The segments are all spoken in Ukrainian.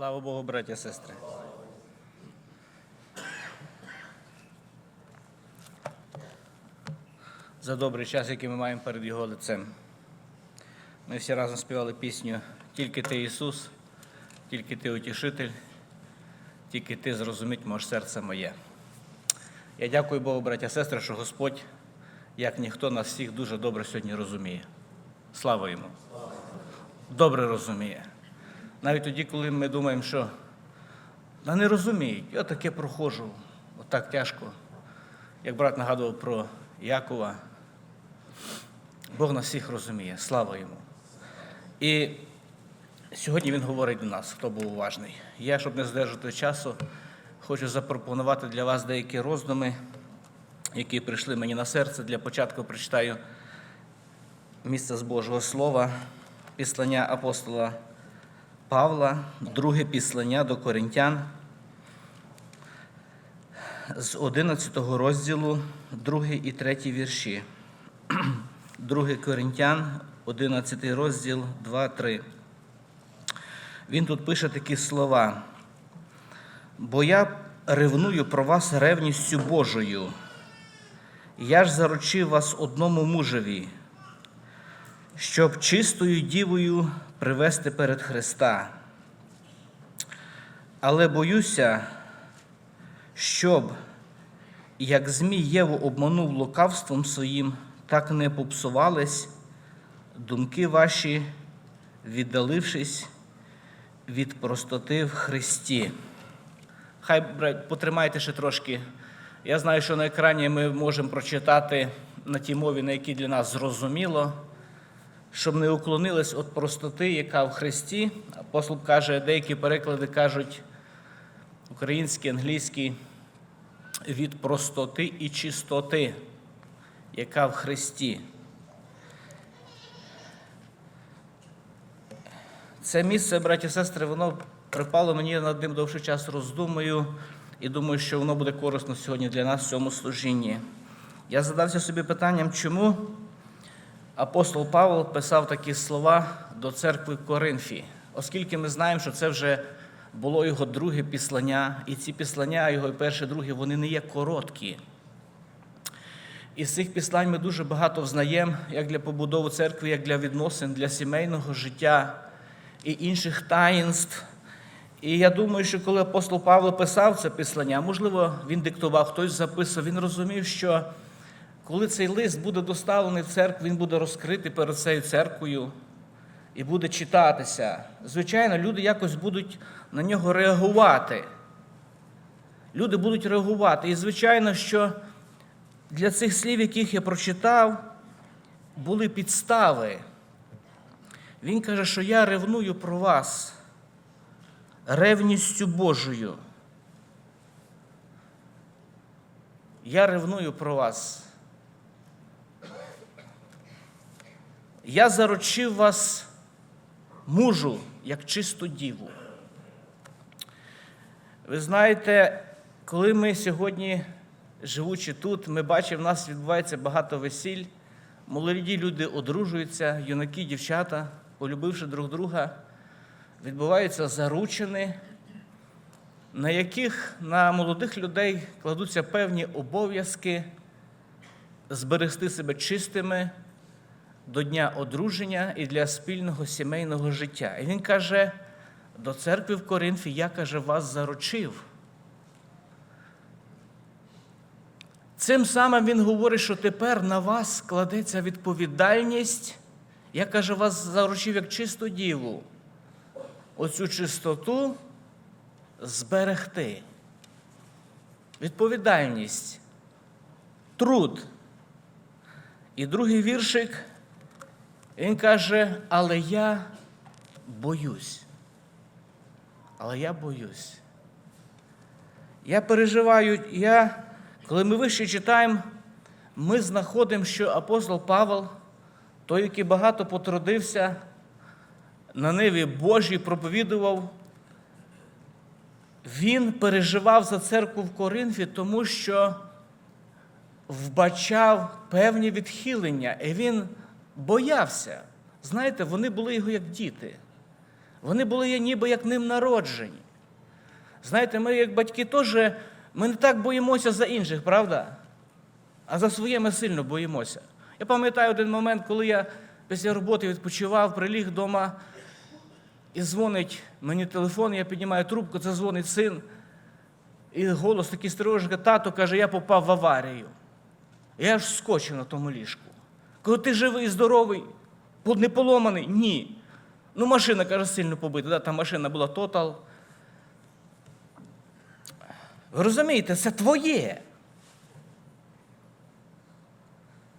Слава Богу, браття сестри. За добрий час, який ми маємо перед Його лицем. Ми всі разом співали пісню Тільки ти Ісус, тільки ти утішитель, тільки ти зрозуміть може серце моє. Я дякую Богу, браття і сестри, що Господь, як ніхто, нас всіх дуже добре сьогодні розуміє. Слава йому! Добре розуміє. Навіть тоді, коли ми думаємо, що та не розуміють, я таке проходжу, отак тяжко. Як брат нагадував про Якова, Бог нас всіх розуміє, слава йому. І сьогодні він говорить до нас, хто був уважний. Я, щоб не здержати часу, хочу запропонувати для вас деякі роздуми, які прийшли мені на серце. Для початку прочитаю місце з Божого Слова, післання апостола Павла, друге післання до Коринтян з 11 розділу, 2 і 3 вірші. 2 Коринтян, 11 розділ, 2-3. Він тут пише такі слова. Бо я ревную про вас ревністю Божою. Я ж заручив вас одному мужеві, щоб чистою дівою привести перед Христа. Але боюся, щоб, як Змій Єву обманув лукавством своїм, так не попсувались думки ваші, віддалившись від простоти в Христі. Хай потримайте ще трошки. Я знаю, що на екрані ми можемо прочитати на тій мові, на якій для нас зрозуміло, щоб не уклонились від простоти, яка в Христі. Апостол каже, деякі переклади кажуть українські, англійські, від простоти і чистоти, яка в Христі. Це місце, браті і сестри, воно припало мені над ним довший час роздумую і думаю, що воно буде корисно сьогодні для нас в цьому служінні. Я задався собі питанням, чому апостол Павло писав такі слова до церкви Коринфі, оскільки ми знаємо, що це вже було його друге післання, і ці післання, його перше, друге, вони не є короткі. Із цих післань ми дуже багато взнаємо як для побудови церкви, як для відносин, для сімейного життя і інших таїнств. І я думаю, що коли апостол Павло писав це післання, можливо, він диктував, хтось записував, він розумів, що коли цей лист буде доставлений в церкву, він буде розкритий перед цією церквою і буде читатися. Звичайно, люди якось будуть на нього реагувати. Люди будуть реагувати. І, звичайно, що для цих слів, яких я прочитав, були підстави. Він каже, що я ревную про вас ревністю Божою. Я ревную про вас. Я заручив вас мужу, як чисту діву. Ви знаєте, коли ми сьогодні, живучи тут, ми бачимо, в нас відбувається багато весіль, молоді люди одружуються, юнаки, дівчата, полюбивши друг друга, відбуваються заручини, на яких на молодих людей кладуться певні обов'язки зберегти себе чистими до дня одруження і для спільного сімейного життя. І він каже до церкви в Коринфі, я каже, вас заручив. Цим самим він говорить, що тепер на вас складеться відповідальність. Я каже, вас заручив як чисту діву. Оцю чистоту зберегти. Відповідальність, труд. І другий віршик, він каже, але я боюсь. Але я боюсь. Я переживаю, я, коли ми вище читаємо, ми знаходимо, що апостол Павел, той, який багато потрудився, на ниві Божій проповідував, він переживав за церкву в Коринфі, тому що вбачав певні відхилення, і він боявся. Знаєте, вони були його як діти. Вони були ніби як ним народжені. Знаєте, ми, як батьки, теж ми не так боїмося за інших, правда? А за своє ми сильно боїмося. Я пам'ятаю один момент, коли я після роботи відпочивав, приліг вдома і дзвонить мені телефон, я піднімаю трубку, це дзвонить син. І голос такий стрижка, тато каже, я попав в аварію. Я аж скочив на тому ліжку. Коли ти живий, здоровий, не поломаний? Ні. Ну, машина, каже, сильно побита. Да, там машина була тотал. Розумієте, це твоє.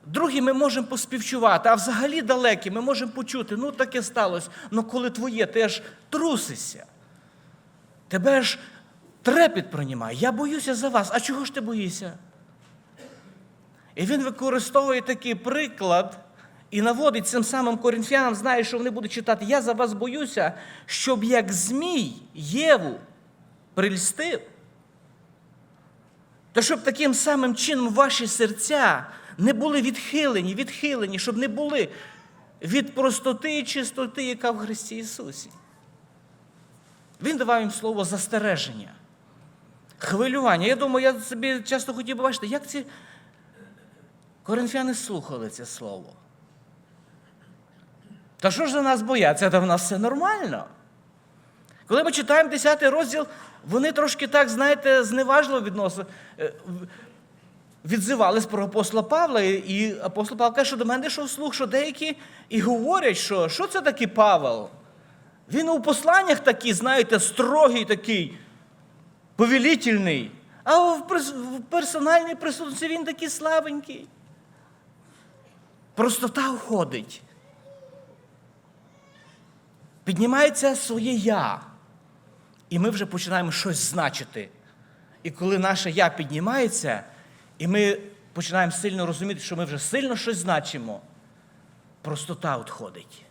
Другі ми можемо поспівчувати, а взагалі далекі ми можемо почути, ну таке сталося. Ну коли твоє, ти аж трусишся. Тебе ж трепет приймає. Я боюся за вас. А чого ж ти боїшся? І він використовує такий приклад і наводить цим самим коринфянам, знає, що вони будуть читати. Я за вас боюся, щоб як Змій Єву прильстив, то щоб таким самим чином ваші серця не були відхилені, відхилені, щоб не були від простоти і чистоти, яка в Христі Ісусі. Він давав їм слово застереження, хвилювання. Я думаю, я собі часто хотів би бачити, як ці коринфяни слухали це слово. Та що ж за нас бояться? Та в нас все нормально. Коли ми читаємо 10 розділ, вони трошки так, знаєте, зневажливо відносно, е, відзивались про апостола Павла, і- апостол Павло каже, що до мене йшов слух, що деякі і говорять, що що це такий Павел? Він у посланнях такий, знаєте, строгий такий, повелітельний, а в персональній присутності він такий слабенький. Простота уходить. Піднімається своє я. І ми вже починаємо щось значити. І коли наше я піднімається, і ми починаємо сильно розуміти, що ми вже сильно щось значимо, простота відходить.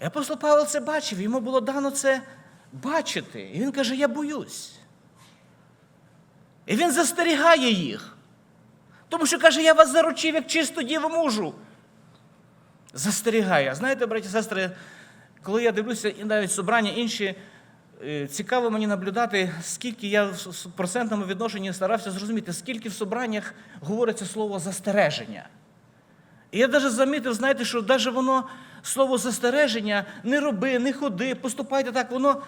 І апостол Павел це бачив, йому було дано це бачити. І він каже: Я боюсь. І він застерігає їх. Тому що каже, я вас заручив, як чисту діву мужу. Застерігає. Знаєте, браті і сестри, коли я дивлюся і навіть собрання інші, е, цікаво мені наблюдати, скільки я в процентному відношенні старався зрозуміти, скільки в собраннях говориться слово застереження. І я навіть замітив, знаєте, що навіть воно слово застереження не роби, не ходи, поступайте так, воно,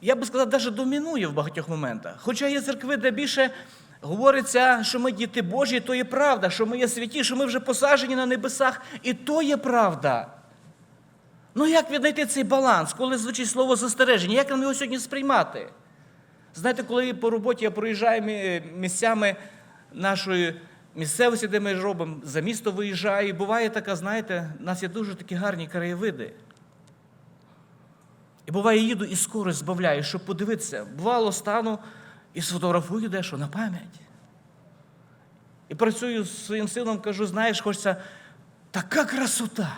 я би сказав, навіть домінує в багатьох моментах. Хоча є церкви, де більше говориться, що ми діти Божі, то є правда, що ми є святі, що ми вже посаджені на небесах, і то є правда. Ну як віднайти цей баланс, коли звучить слово застереження? Як нам його сьогодні сприймати? Знаєте, коли по роботі я проїжджаю місцями нашої місцевості, де ми робимо, за місто виїжджаю, і буває така, знаєте, у нас є дуже такі гарні краєвиди. І буває, їду і скорость збавляю, щоб подивитися. Бувало, стану і сфотографую дещо на пам'ять. І працюю з своїм сином, кажу, знаєш, хочеться така красота.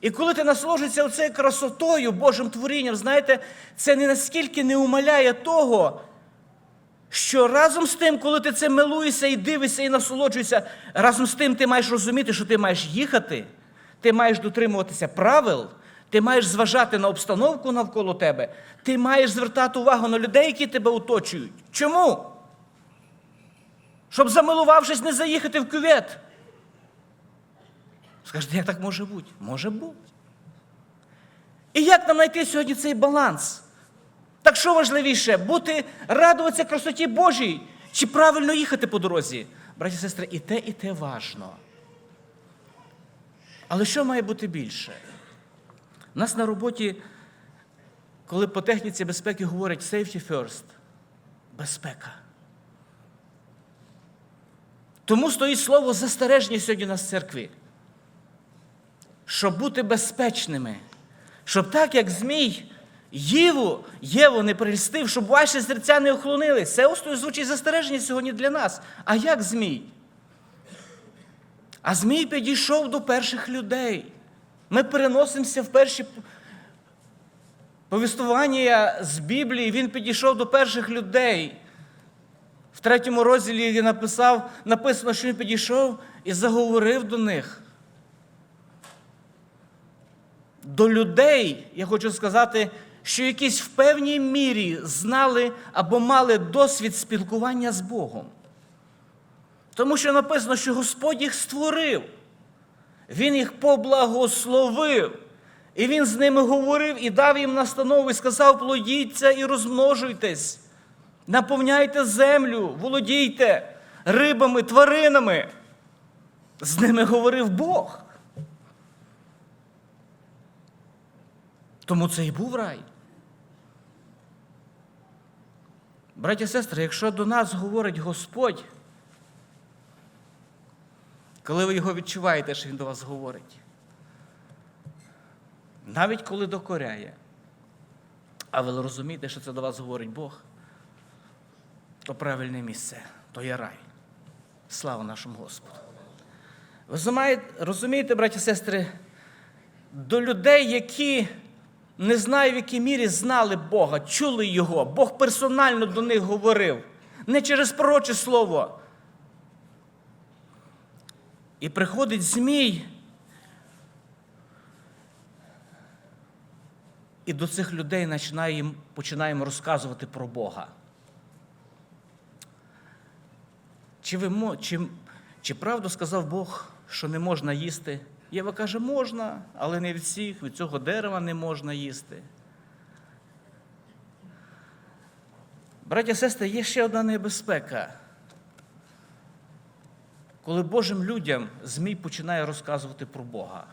І коли ти насолоджуєшся цією красотою, Божим творінням, знаєте, це не наскільки не умаляє того, що разом з тим, коли ти це милуєшся і дивишся і насолоджуєшся, разом з тим ти маєш розуміти, що ти маєш їхати, ти маєш дотримуватися правил, ти маєш зважати на обстановку навколо тебе, ти маєш звертати увагу на людей, які тебе оточують. Чому? Щоб замилувавшись, не заїхати в кювет. Скажете, як так може бути? Може бути. І як нам знайти сьогодні цей баланс? Так що важливіше, бути, радуватися красоті Божій, чи правильно їхати по дорозі? Браті і сестри, і те, і те важно. Але що має бути більше? У нас на роботі, коли по техніці безпеки говорять safety first, безпека. Тому стоїть слово застереження сьогодні в церкві. Щоб бути безпечними, щоб так, як Змій Єву, Єву не прельстив, щоб ваші серця не охлонились. Це ось звучить застереження сьогодні для нас. А як Змій? А Змій підійшов до перших людей. Ми переносимося в перші повістування з Біблії. Він підійшов до перших людей. В третьому розділі написав, написано, що він підійшов і заговорив до них. до людей, я хочу сказати, що якісь в певній мірі знали або мали досвід спілкування з Богом. Тому що написано, що Господь їх створив, Він їх поблагословив. І він з ними говорив і дав їм настанову, і сказав: плодіться і розмножуйтесь, наповняйте землю, володійте рибами, тваринами. З ними говорив Бог. Тому це і був рай. Браті і сестри, якщо до нас говорить Господь, коли ви його відчуваєте, що Він до вас говорить, навіть коли докоряє, а ви розумієте, що це до вас говорить Бог, то правильне місце, то є рай. Слава нашому Господу. Ви розумієте, браті і сестри, до людей, які не знаю, в якій мірі знали Бога, чули Його, Бог персонально до них говорив, не через пророче слово. І приходить Змій. І до цих людей починає їм- починаємо розказувати про Бога. Чи, ви, чи, чи правду сказав Бог, що не можна їсти? Єва каже, можна, але не від всіх, від цього дерева не можна їсти. Браття сестри, є ще одна небезпека. Коли Божим людям Змій починає розказувати про Бога.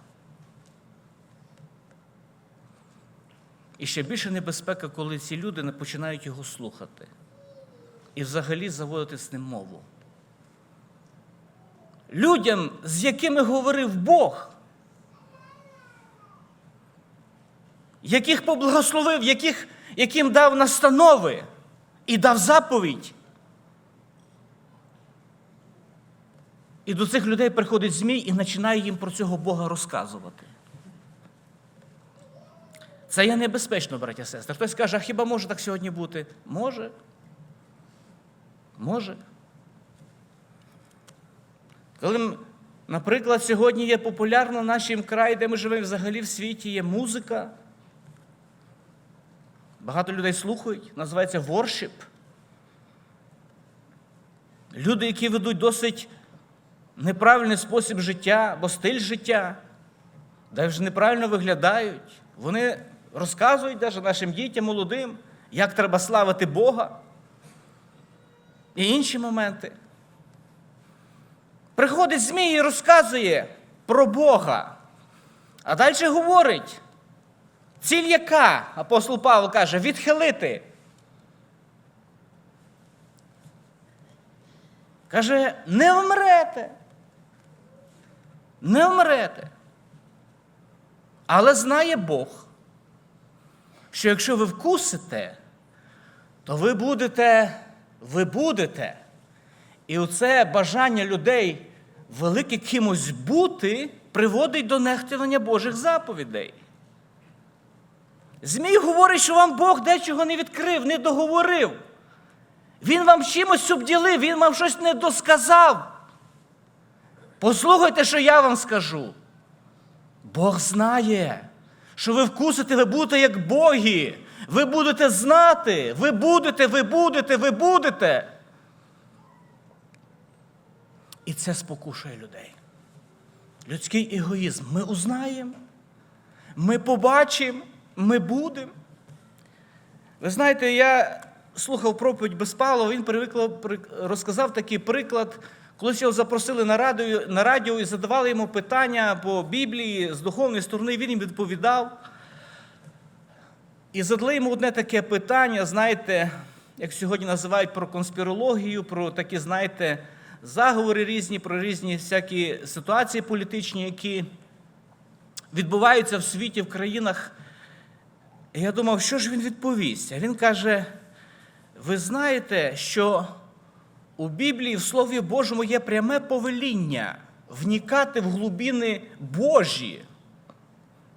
І ще більше небезпека, коли ці люди не починають його слухати і взагалі заводити з ним мову. Людям, з якими говорив Бог, яких поблагословив, яких, яким дав настанови і дав заповідь. І до цих людей приходить Змій і починає їм про цього Бога розказувати. Це є небезпечно, браття сестри. Хтось каже, а хіба може так сьогодні бути? Може. Може. Коли, наприклад, сьогодні є популярна в нашому краї, де ми живемо взагалі в світі, є музика. Багато людей слухають, називається воршип. Люди, які ведуть досить неправильний спосіб життя або стиль життя, навіть неправильно виглядають. Вони розказують навіть нашим дітям молодим, як треба славити Бога і інші моменти. Приходить Змій і розказує про Бога. А далі говорить, ціль яка, апостол Павло каже, відхилити. Каже, не вмрете. Не вмрете. Але знає Бог, що якщо ви вкусите, то ви будете, ви будете. І оце бажання людей велике кимось бути приводить до нехтування Божих заповідей. Змій говорить, що вам Бог дечого не відкрив, не договорив. Він вам чимось обділив, він вам щось не досказав. Послухайте, що я вам скажу. Бог знає, що ви вкусите, ви будете як боги. Ви будете знати, ви будете, ви будете, ви будете. І це спокушує людей. Людський егоїзм. Ми узнаємо, ми побачимо, ми будемо. Ви знаєте, я слухав проповідь Безпалова, він привикло- розказав такий приклад. Колись його запросили на радіо, на радіо і задавали йому питання по Біблії з духовної сторони, він їм відповідав. І задали йому одне таке питання, знаєте, як сьогодні називають про конспірологію, про такі, знаєте, заговори різні, про різні всякі ситуації політичні, які відбуваються в світі, в країнах. І я думав, що ж він відповість? А він каже: ви знаєте, що у Біблії, в Слові Божому є пряме повеління вникати в глибини Божі,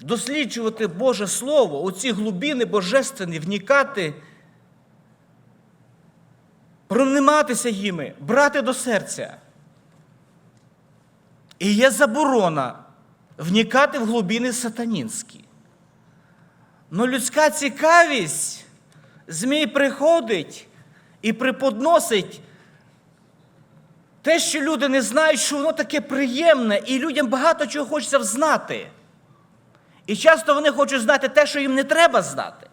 досліджувати Боже Слово, оці глибини божественні, вникати, прониматися їми, брати до серця. І є заборона вникати в глибини сатанінські. Ну людська цікавість, Змій приходить і преподносить те, що люди не знають, що воно таке приємне, і людям багато чого хочеться взнати. І часто вони хочуть знати те, що їм не треба знати.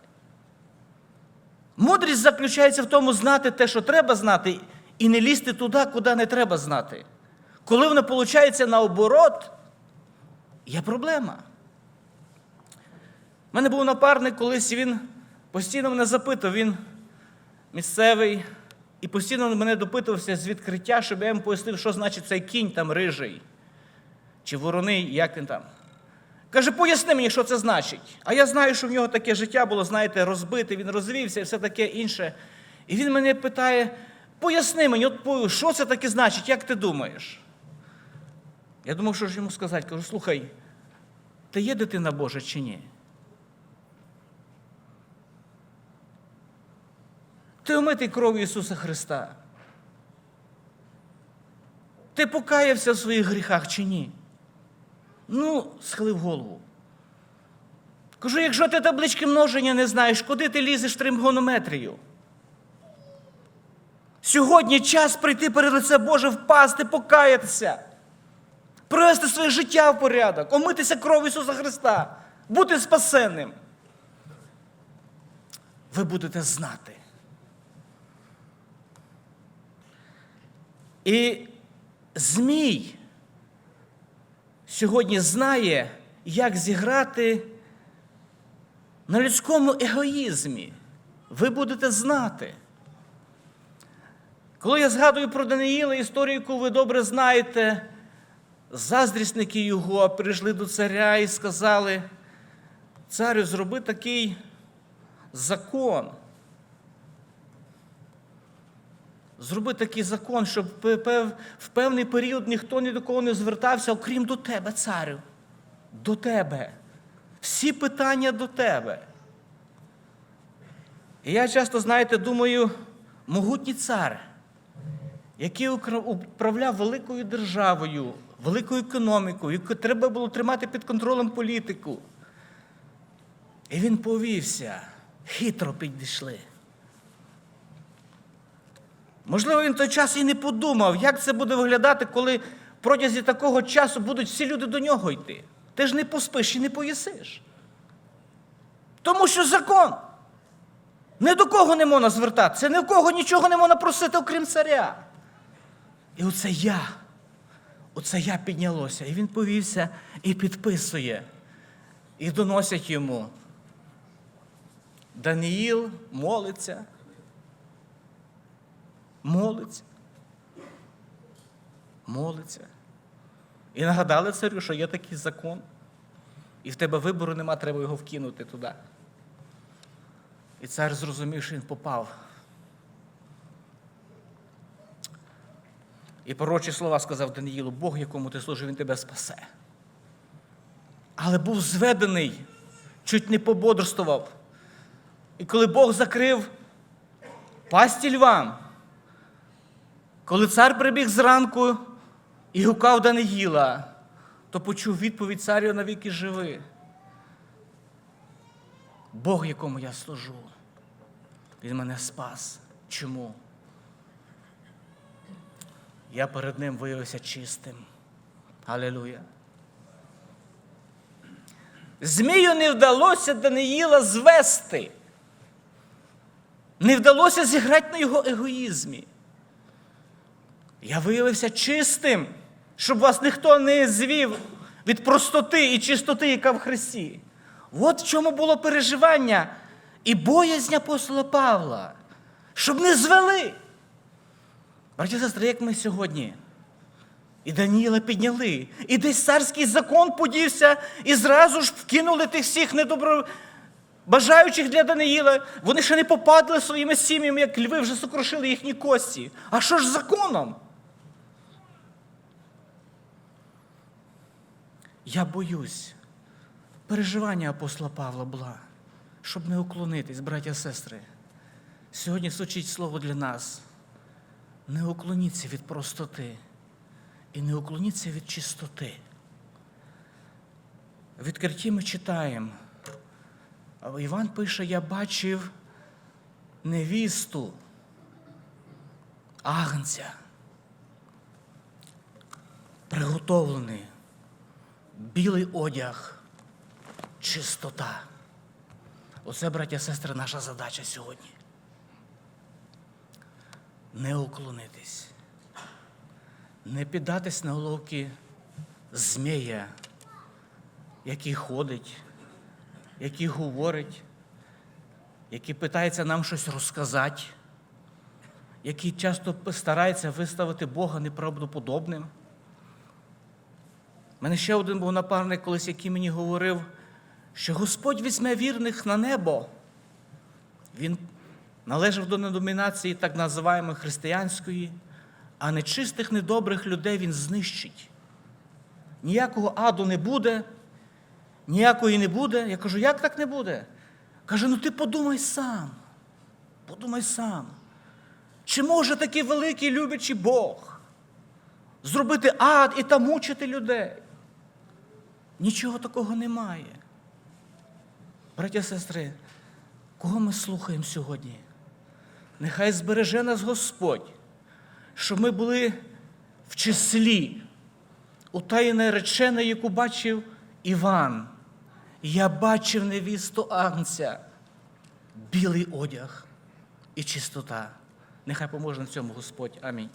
Мудрість заключається в тому знати те, що треба знати, і не лізти туди, куди не треба знати. Коли воно виходить наоборот, є проблема. У мене був напарник колись, він постійно мене запитав, він місцевий, і постійно мене допитувався з відкриття, щоб я йому пояснив, що значить цей кінь там рижий, чи вороний, як він там. Каже, поясни мені, що це значить. А я знаю, що в нього таке життя було, знаєте, розбите, він розвівся і все таке інше. І він мене питає: поясни мені, от що це таке значить, як ти думаєш? Я думав, що ж йому сказати. Кажу, слухай, ти є дитина Божа чи ні? Ти омитий кров'ю Ісуса Христа. Ти покаявся в своїх гріхах чи ні? Ну, схилив голову. Кажу, якщо ти таблички множення не знаєш, куди ти лізеш тримгонометрію? Сьогодні час прийти перед лице Боже, впасти, покаятися, привести своє життя в порядок, омитися кров'ю Ісуса Христа, бути спасенним. Ви будете знати. І Змій сьогодні знає, як зіграти на людському егоїзмі. Ви будете знати. Коли я згадую про Даниїла, історію, яку ви добре знаєте, заздрісники його прийшли до царя і сказали: царю, зроби такий закон. Зроби такий закон, щоб в певний період ніхто ні до кого не звертався, окрім до тебе, царю. До тебе. Всі питання до тебе. І я часто, знаєте, думаю, могутній цар, який управляв великою державою, великою економікою, яку треба було тримати під контролем політику. І він повівся, хитро підійшли. Можливо, він той час і не подумав, як це буде виглядати, коли протязі такого часу будуть всі люди до нього йти. Ти ж не поспиш і не поїсиш. Тому що закон. Ні до кого не можна звертатися, ні в кого нічого не можна просити, окрім царя. І оце я, оце я піднялося. І він повівся і підписує. І доносять йому. Даниїл молиться молиться. Молиться. І нагадали царю, що є такий закон, і в тебе вибору нема, треба його вкинути туди. І цар зрозумів, що він попав. І пророчі слова сказав Даниїлу, Бог, якому ти служив, він тебе спасе. Але був зведений, чуть не пободрствував. І коли Бог закрив пасті львам, коли цар прибіг зранку і гукав Даниїла, то почув відповідь царю навіки живи. Бог, якому я служу, він мене спас. Чому? Я перед ним виявився чистим. Алілуя. Змію не вдалося Даниїла звести. Не вдалося зіграти на його егоїзмі. Я виявився чистим, щоб вас ніхто не звів від простоти і чистоти, яка в Христі. От в чому було переживання і боязнь апостола Павла, щоб не звели. Браті сестри, як ми сьогодні? І Даніїла підняли, і десь царський закон подівся, і зразу ж вкинули тих всіх недобро... бажаючих для Даниїла. Вони ще не попадали своїми сім'ями, як льви вже сокрушили їхні кості. А що ж законом? Я боюсь. Переживання апостола Павла була, щоб не уклонитись, браття сестри. Сьогодні сучить слово для нас. Не уклоніться від простоти і не уклоніться від чистоти. В відкритті ми читаємо, Іван пише: я бачив невісту, агнця, приготовлений, білий одяг, чистота. Оце, браття сестри, наша задача сьогодні. Не уклонитись, не піддатись на головки змія, який ходить, який говорить, який питається нам щось розказати, який часто старається виставити Бога неправдоподобним. У мене ще один був напарник колись, який мені говорив, що Господь візьме вірних на небо. Він належав до деномінації так називаємої християнської, а нечистих, недобрих людей він знищить. Ніякого аду не буде, ніякої не буде. Я кажу, як так не буде? Каже, ну ти подумай сам. Подумай сам. Чи може такий великий любячий Бог зробити ад і там мучити людей? Нічого такого немає. Браття і сестри, кого ми слухаємо сьогодні? Нехай збереже нас Господь, щоб ми були в числі у таї нареченої, яку бачив Іван. Я бачив невісту Агнця, білий одяг і чистота. Нехай поможе на цьому Господь. Амінь.